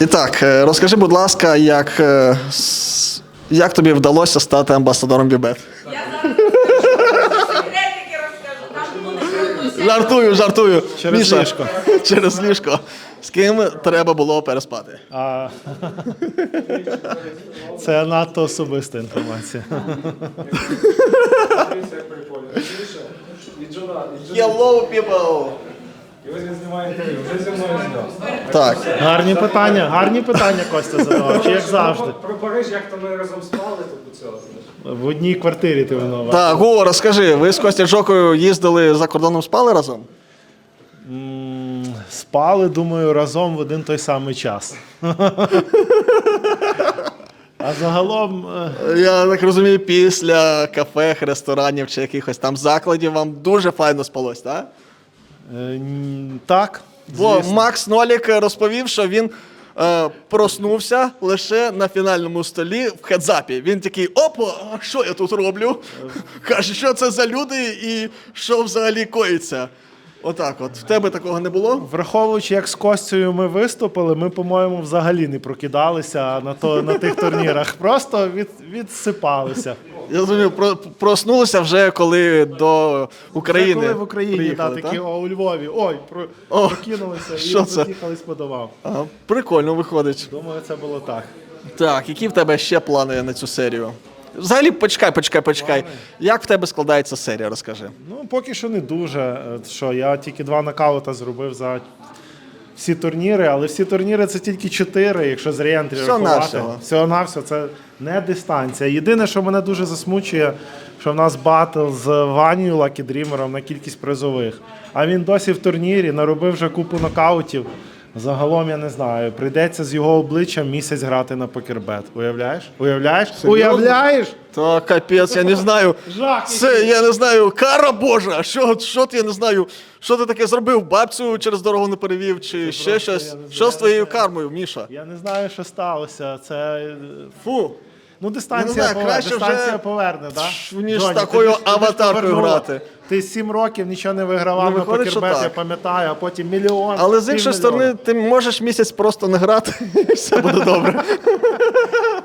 І так, е, розкажи, будь ласка, як, е, як тобі вдалося стати амбасадором Бібет? Я зараз. Жартую, жартую. Через Міша, ліжко. Через ліжко. З ким треба було переспати? А... Це надто особиста інформація. Hello, people! І ось він знімає інтерв'ю, вже зі мною зняв. Так, Гарні питання, гарні питання Костя задавав, чи як завжди. Про Париж, як то ми разом спали, то по цього. В одній квартирі ти винуват. так, Гу, розкажи, ви з Костя Жокою їздили за кордоном спали разом? М, Спали, думаю, разом в один той самий час. А загалом е, Я так розумію, після кафе, ресторанів чи якихось там закладів вам дуже файно спалось, так? Е, так. Бо звісно. Макс Нолік розповів, що він е, проснувся лише на фінальному столі в хедзапі. Він такий: опа, а що я тут роблю? Каже, що це за люди і що взагалі коїться. Отак, от в тебе такого не було? Враховуючи, як з Костю ми виступили, ми, по-моєму, взагалі не прокидалися на, то, на тих турнірах. Просто від, відсипалися. Я розумію, про, проснулися вже коли до України. Це коли в Україні приїхали, да, такі, так? о, у Львові. Ой, про, О, прокинулися і що це? роз'їхались подавав. Ага, прикольно виходить. Думаю, це було так. Так, які в тебе ще плани на цю серію? Взагалі, почекай, почекай, почекай. Як в тебе складається серія, розкажи. Ну, поки що не дуже. Е, Що я тільки два нокаута зробив за всі турніри, але всі турніри це тільки чотири, якщо з реєнтрі рахувати. Всього-навсього. все це не дистанція. Єдине, що мене дуже засмучує, що в нас батл з Ванією Лакі Дрімером на кількість призових. А він досі в турнірі наробив вже купу нокаутів. Загалом я не знаю. Прийдеться з його обличчя місяць грати на покербет. Уявляєш? Уявляєш? Уявляєш? Та капець, я не знаю. Жах Це я не знаю. Кара Божа. Що, що ти я не знаю? Що ти таке зробив? Бабцю через дорогу не перевів, чи ще просто щось? Що з твоєю кармою, Міша? Я не знаю, що сталося. Це е, Фу. Ну, дистанція, знаю, поверне, краще дистанція вже поверне, так? ніж ніж такою аватаркою грати. Ти сім років нічого не вигравав Ну, на покербет, я пам'ятаю, а потім мільйон. Але з іншої сторони, ти можеш місяць просто не грати, і все буде добре.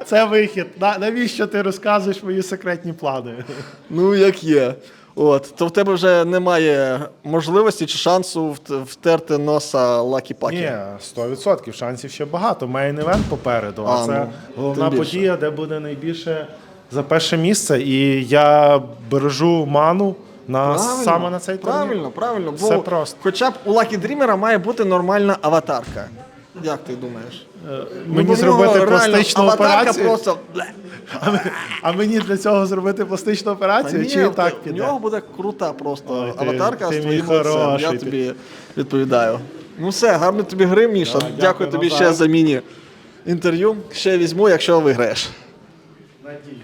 Це вихід. Навіщо ти розказуєш мої секретні плани? Ну, як є. От, то в тебе вже немає можливості чи шансу вт- втерти носа Лакі Пакі. Ні, 100% шансів ще багато. Мейн івент попереду. А, А, це ну, головна подія, де буде найбільше за перше місце. І я бережу ману на саме на цей турнір. Правильно, правильно. Бо Все просто. Хоча б у Лакі Дрімера має бути нормальна аватарка. Як ти думаєш? Мені Ну, зробити пластичну аватарка операцію. просто. А, ми- а мені для цього зробити пластичну Та операцію? ні, чи в так в піде? нього буде крута просто Ой, ти- аватарка ти з мій твоїм лицем. Я хороший, ти- тобі відповідаю. Ну все, гарно тобі гри, Міша. дякую, Дякую тобі навзаєм. ще за міні інтерв'ю. Ще візьму, якщо виграєш. Надію.